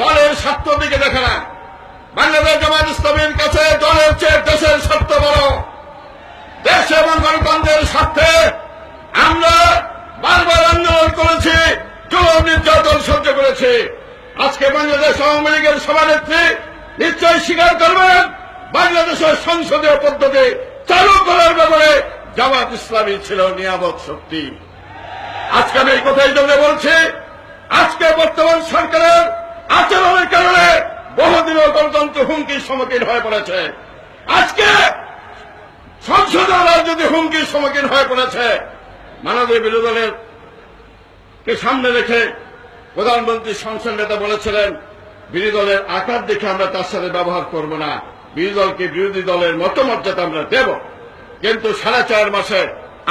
দলের স্বার্থ দিকে দেখে না। বাংলাদেশ জামাত ইসলামের কাছে দলের চেয়ে দেশের স্বার্থ বড়। দেশ এবং গণতন্ত্রের স্বার্থে আমরা বারবার আন্দোলন করেছি জুলুম নির্যাতন সহ্য করেছি। আজকে বাংলাদেশ আওয়ামী লীগের সভানেত্রী নিশ্চয়ই স্বীকার করবেন, বাংলাদেশের সংসদীয় পদ্ধতি চালু করার ব্যাপারে জামাত ইসলামী ছিল নিয়ামক শক্তি। আজকে আমি এই কথাই জন্য বলছি, আজকে বর্তমান সরকারের আচরণের কারণে বহুদিনের গণতন্ত্র হুমকির সম্মুখীন হয়ে পড়েছে। আজকে সংসদীয় রাজনীতি হুমকির সম্মুখীন হয়ে পড়েছে, মাননীয় বিরোধী দলের কে সামনে রেখে প্রধানমন্ত্রী সংসদ নেতা বলেছিলেন, বিরোধী দলের আকার দেখে আমরা তার সাথে ব্যবহার করব না। বিরোধী দলকে বিরোধী দলের মতমর্যাদা আমরা দেব। কিন্তু সাড়ে চার মাসে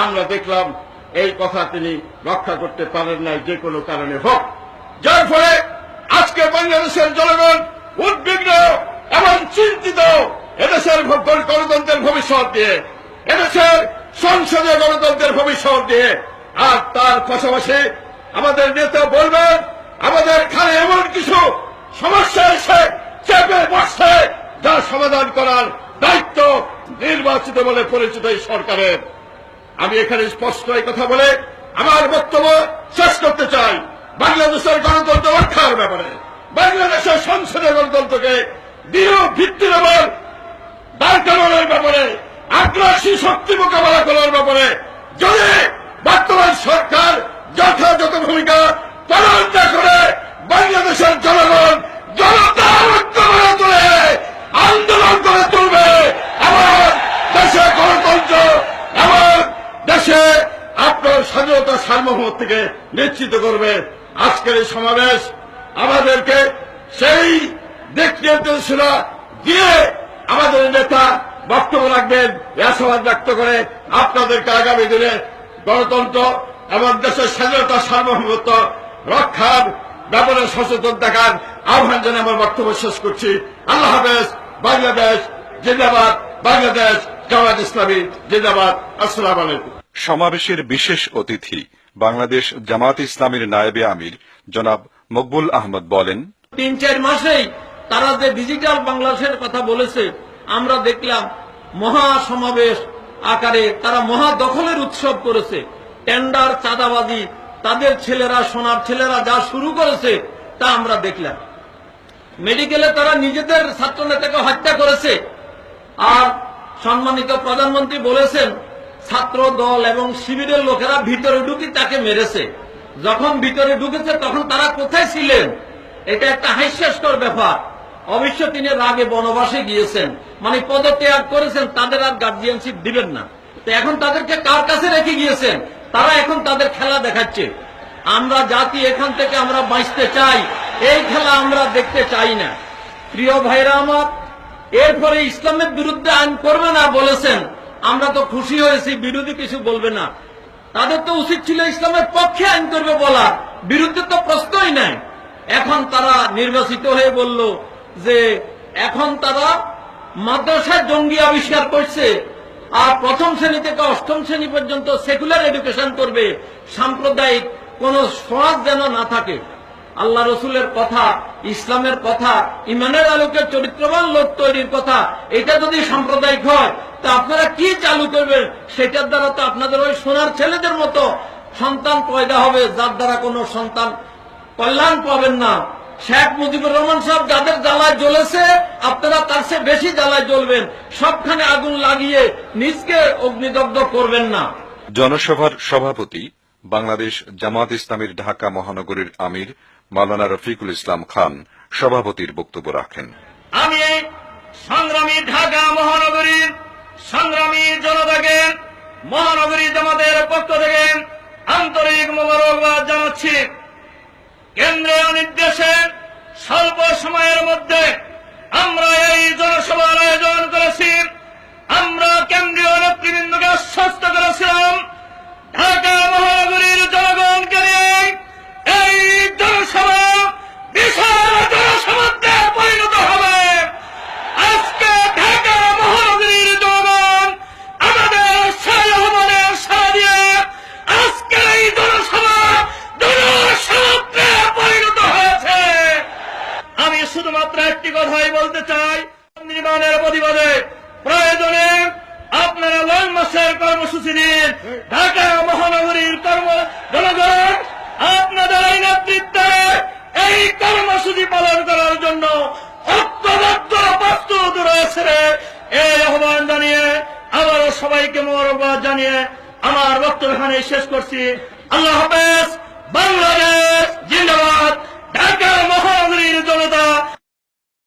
আমরা দেখলাম, এই কথা তিনি রক্ষা করতে পারেন নাই, যে কোনো কারণে হোক। যার ফলে আজকে বাংলাদেশের জনগণ উদ্বিগ্ন এবং চিন্তিত এদেশের গণতন্ত্রের ভবিষ্যৎ দিয়ে এদেশের সংসদীয় গণতন্ত্রের ভবিষ্যৎ দিয়ে আর তার পাশাপাশি আমাদের নেতা বলবেন, আমাদের খানে এমন কিছু সমস্যা এসে চেপে বসছে যা সমাধান করার দায়িত্ব নির্বাচিত বলে পরিচিত এই সরকারের। আমি এখানে স্পষ্ট এই কথা বলে আমার বক্তব্য শেষ করতে চাই। বাংলাদেশের গণতন্ত্র রক্ষার ব্যাপারে, বাংলাদেশের সংসদের গণতন্ত্রকে দৃঢ় ভিত্তির উপর দাঁড় করানোর ব্যাপারে, আগ্রাসী শক্তি মোকাবেলা করার ব্যাপারে, যদি বর্তমান সরকার যথাযথ ভূমিকা পালন না করে, বাংলাদেশের জনগণ জনতা ঐক্য গড়ে তোলে, আন্দোলন করে তুলবে এবং দেশে গণতন্ত্র এবং দেশে আপনার স্বাধীনতা সার্বভৌম থেকে নিশ্চিত করবে। আজকের এই সমাবেশ আমাদেরকে সেই দিক নির্দেশনা দিয়ে আমাদের নেতা বক্তব্য রাখবেন আশাবাদ ব্যক্ত করে আপনাদেরকে আগামী দিনে গণতন্ত্র এবং দেশের স্বাধীনতা সার্বভৌমত্ব রক্ষার ব্যাপারে সচেতন থাকার আহ্বান জানিয়ে আমার বক্তব্য শেষ করছি। আল্লাহ হাফেজ, বাংলাদেশ জিন্দাবাদ, বাংলাদেশ জামাত ইসলামী জিন্দাবাদ। আসসালাম আলাইকুম। সমাবেশের বিশেষ অতিথি বাংলাদেশ জামাত ইসলামীর নায়েবে আমির, জনাব মকবুল আহমদ বলেন, তিন চার মাসেই তারা যে ডিজিটাল বাংলাদেশের কথা বলেছে, আমরা দেখলাম মহা সমাবেশ আকারে তারা মহা দখলের উৎসব করেছে। টেন্ডার চাঁদাবাজি, তাদের ছেলেরা, সোনার ছেলেরা যা শুরু করেছে, তা আমরা দেখলাম। মেডিকেলে তারা নিজেদের ছাত্র নেতাকে হত্যা করেছে। আর সম্মানিত প্রধানমন্ত্রী বলেছেন ছাত্র দল এবং শিবিরের লোকেরা ভিতরে ঢুকি তাকে মেরেছে। যখন ভিতরে ঢুকেছে, তখন তারা কোথায় ছিলেন? এটা একটা হাস্যাস্কর ব্যাপার। অবশ্য তিনি রাগে বনবাসে গিয়েছেন। মানে পদত্যাগ করেছেন, তাদের আর গার্জিয়ানশিপ দিবেন না। তো এখন তাদেরকে কার কাছে রেখে গিয়েছেন? তারা এখন তাদের খেলা দেখাচ্ছে। আমরা জাতি এখান থেকে আমরা বাঁচতে চাই। এই খেলা আমরা দেখতে চাই না। প্রিয় ভাইরা আমার, এরপরে ইসলামের বিরুদ্ধে আইন করবে না বলেছেন। আমরা তো খুশি হয়েছি, বিরোধী কিছু বলবে না। তাদের তো উচিত ছিল ইসলামের পক্ষে আইন করবে বলা। বিরুদ্ধে তো প্রশ্নই নাই। এখন তারা নির্বাচিত হয়ে বলল যে, এখন তারা মাদ্রাসায় জঙ্গি আবিষ্কার করছে আর প্রথম শ্রেণি থেকে অষ্টম শ্রেণি পর্যন্ত সেকুলার এডুকেশন করবে। সাম্প্রদায়িক কোন সমাজ যেন না থাকে। আল্লাহ রসুলের কথা, ইসলামের কথা, ইমানের আলোকে চরিত্রবান লোক তৈরির কথা, এটা যদি সাম্প্রদায়িক হয়, তা আপনারা কি চালু করবেন? সেটার দ্বারা তো আপনাদের ওই সোনার ছেলেদের মতো সন্তান পয়দা হবে, যার দ্বারা কোনো সন্তান কল্যাণ পাবেন না। শেখ মুজিবুর রহমান সাহেব যাদের জ্বালায় জ্বলেছে, আপনারা তার চেয়ে বেশি জ্বালায় জ্বলবেন। সবখানে আগুন লাগিয়ে নিজকে অগ্নিদগ্ধ করবেন না। জনসভার সভাপতি বাংলাদেশ জামাত ইসলামীর ঢাকা মহানগরীর আমির মাওলানা রফিকুল ইসলাম খান সভাপতির বক্তব্য রাখেন। আমি সংগ্রামী ঢাকা মহানগরীর সংগ্রামী জনতাকে, মহানগরী জামাতের পক্ষ থেকে আন্তরিক মোবারকবাদ জানাচ্ছি। কেন্দ্রীয় নির্দেশে স্বল্প সময়ের মধ্যে আমরা এই জনসভার আয়োজন করেছি। আমরা কেন্দ্রীয় নেতৃবৃন্দকে আশ্বস্ত করেছিলাম জনসভা জনসভাতে পরিণত হয়েছে মাত্র একটি কথাই বলতে চাই। নির্মাণের প্রতিবাদে প্রয়োজনে আপনারা লং মাসের কর্মসূচি দিন ঢাকা মহানগরীর কর্ম জনগণ, আপনাদের এই নেতৃত্বে এই কর্মসূচি পালন করার জন্য ঐক্যবদ্ধ প্রস্তুত রয়েছে এই আহ্বান জানিয়ে আবারও সবাইকে মোবারকবাদ জানিয়ে আমার বক্তব্য এখানে শেষ করছি। আল্লাহ হাফেজ, বাংলাদেশ জিন্দাবাদ। 大哥我们好不容易才